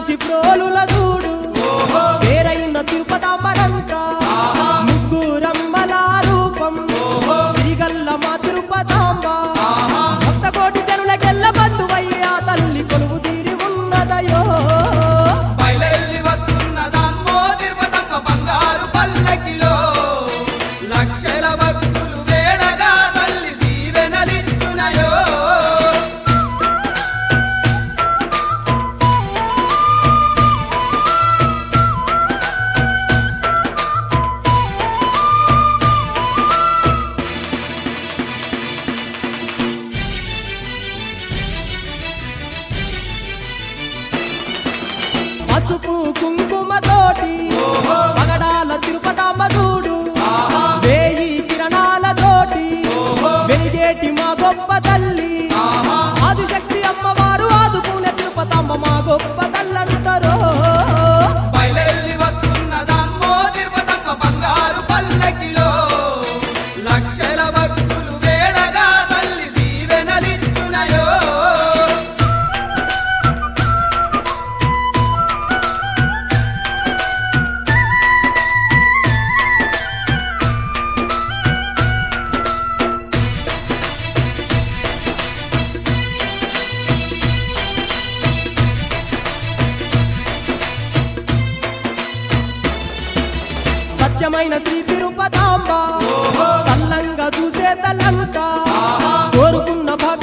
మంచి ప్రోలుల చూడు. వేరైన తిరుపతి అమరంకా అందమైన శ్రీ తిరుపతాంబ. చల్లంగా చూసే తలంక కోరుకున్న భక్తి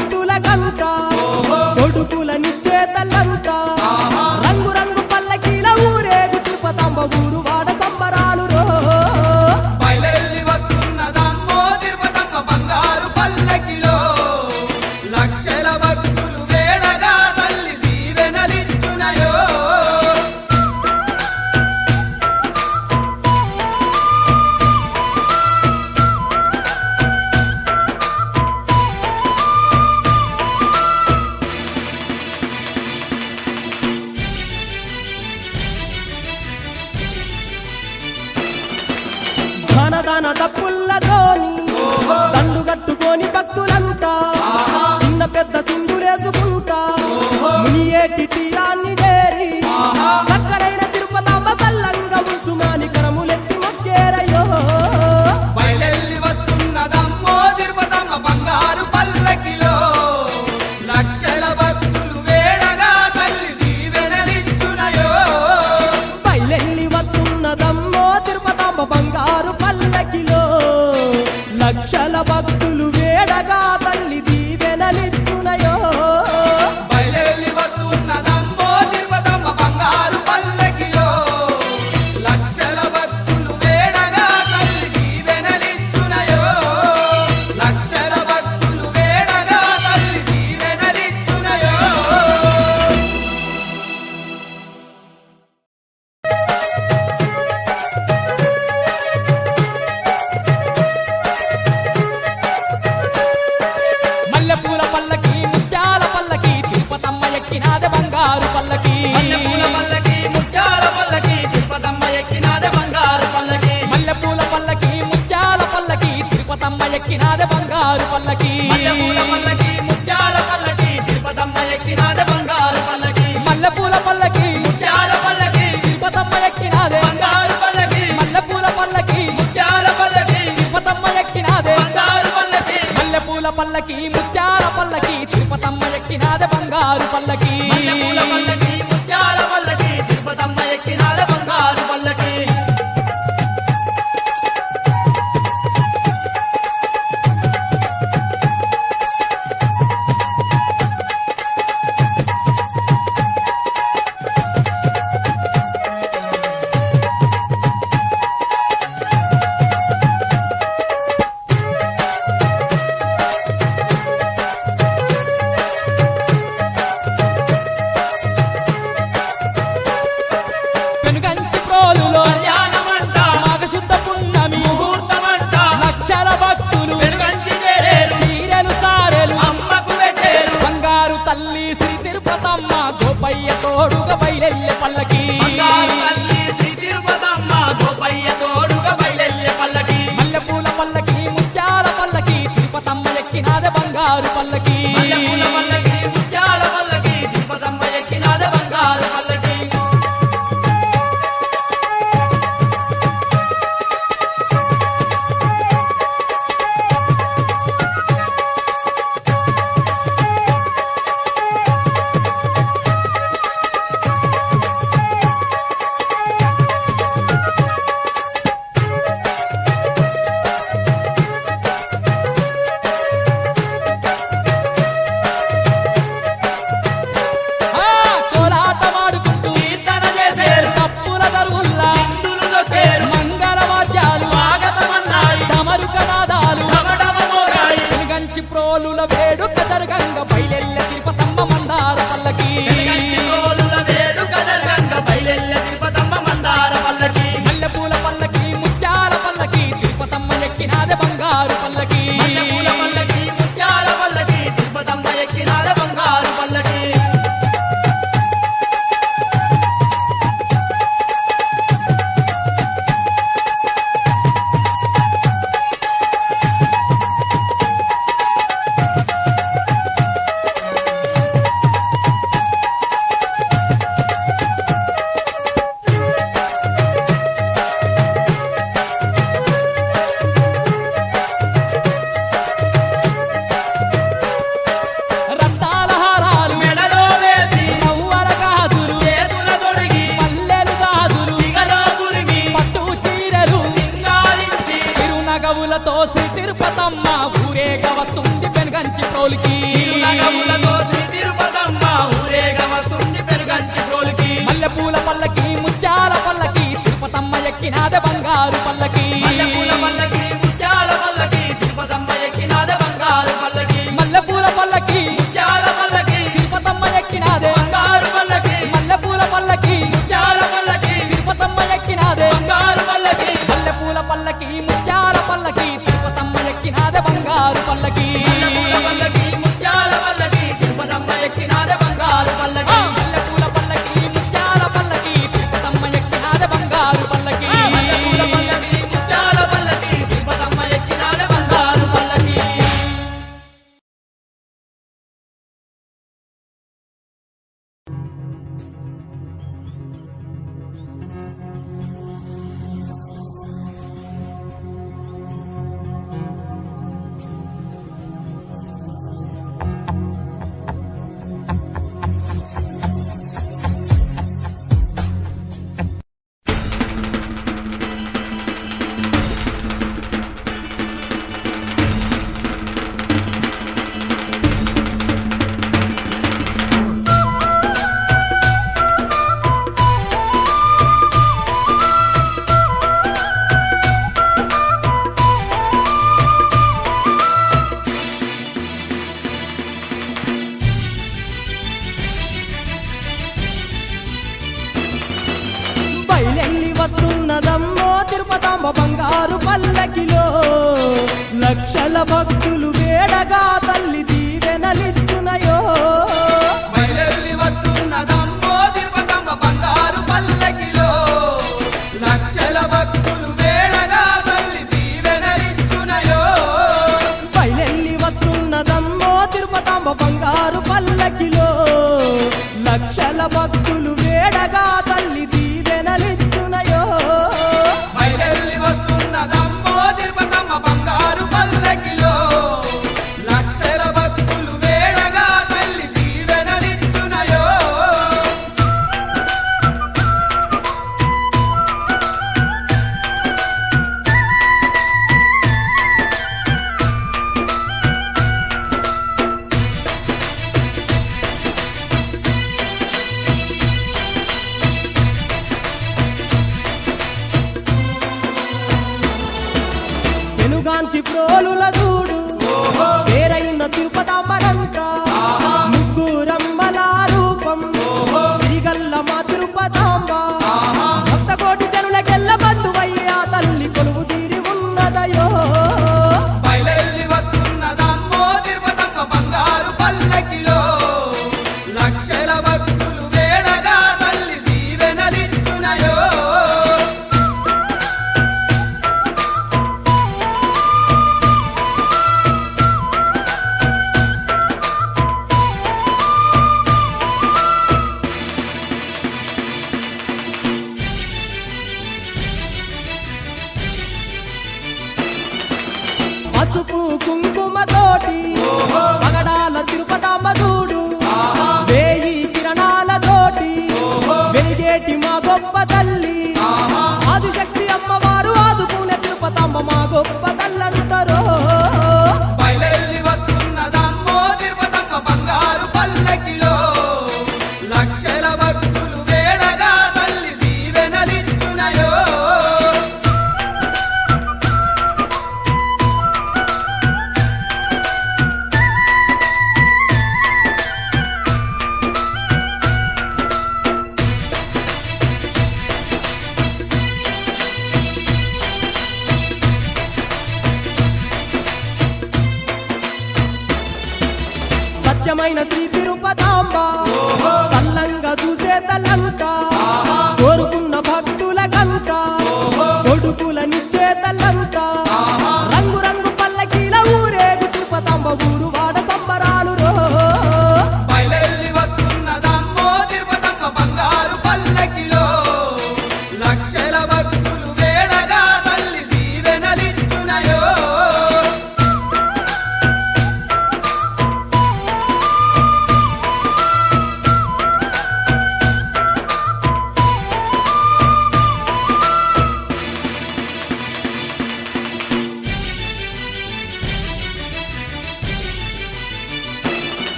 adam బంగారు పల్లకి. ముత్యాల పల్లకి తిరుపతమ్మ ఎక్కినాదే బంగారు పల్లకి. మల్లెపూల పల్లకి. ముత్యాల పల్లకి తిరుపతమ్మ ఎక్కినాదే. బంగారు పల్లకి. మల్లెపూల పల్లకి. ముత్యాల పల్లకి. తిరుపతమ్మ ఎక్కినాదే. బంగారు పల్లకి. మల్లెపూల పల్లకి ముత్యాల పల్లకి తిరుపతమ్మ ఎక్కినాదే బంగారు పల్లకి. తిరుపతమ్మ ఎక్కినాదే బంగారు పల్లకి వెనుగాంచి ప్రోలుల చూడు. వేరైన తిరుపతమ్మనంట ముగ్గురమ్మల రూపం. తిరిగల్ల మా తిరుపతాంబా. పసుపు కుంకుమతోటి. మగ సాధ్యమైన శ్రీ తిరుపతాంబా.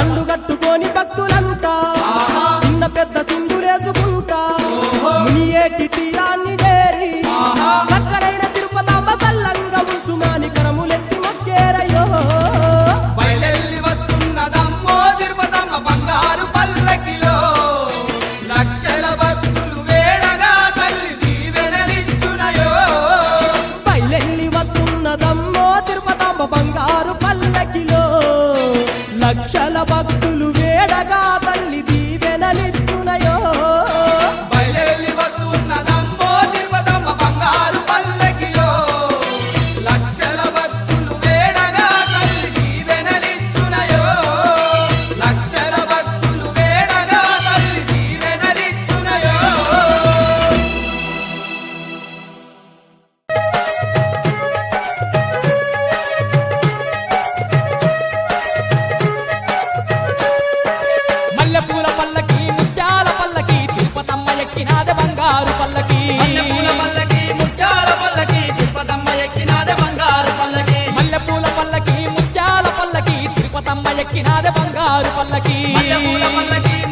దండు భక్తులంతా చిన్న పెద్ద సింహ ఎక్కినాదే బంగారు పల్లకి.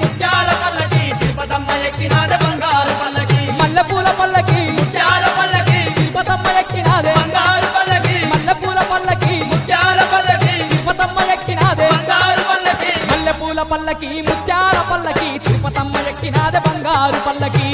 ముత్యాల పల్లకి తిరుపతమ్మ ఎక్కినాదే బంగారు పల్లకి. మల్లెపూల పల్లకి. ముత్యాల పల్లకి తిరుపతమ్మ ఎక్కినాదే బంగారు పల్లకి. మల్లెపూల పల్లకి. ముత్యాల పల్లకి. తిరుపతమ్మ ఎక్కినాదే బంగారు పల్లకి. మల్లెపూల పల్లకి ముత్యాల పల్లకి తిరుపతమ్మ ఎక్కినాదే బంగారు పల్లకి.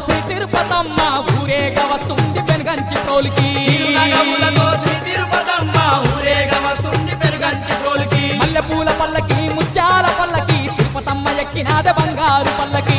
శ్రీ తిరుపతమ్మ ఊరేగ వస్తుంది పెనుగంచి టోలికి మల్లెపూల పల్లకి ముత్యాల పల్లకి తిరుపతమ్మ ఎక్కినాద బంగారు పల్లకి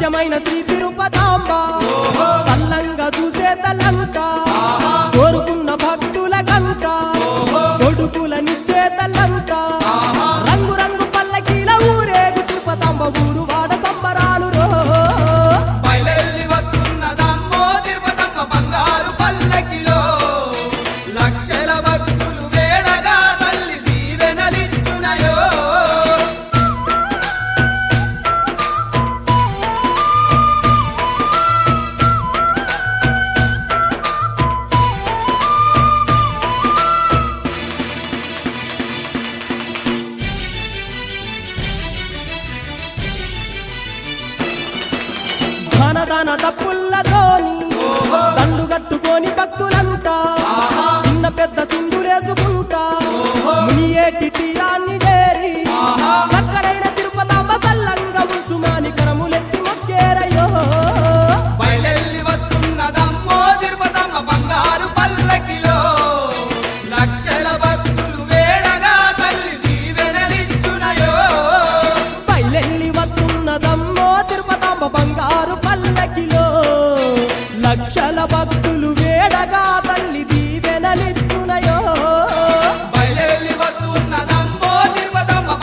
సత్యమైన శ్రీ తిరుపతాంబ. సల్లంగా చూసే తలంక కోరుకున్న భక్తుల కంట కొడుకులనిచ్చే తలంక అన్నదాన తప్పుల్లతోని దండు కట్టుకొని భక్తులంట. చిన్న పెద్ద చిన్న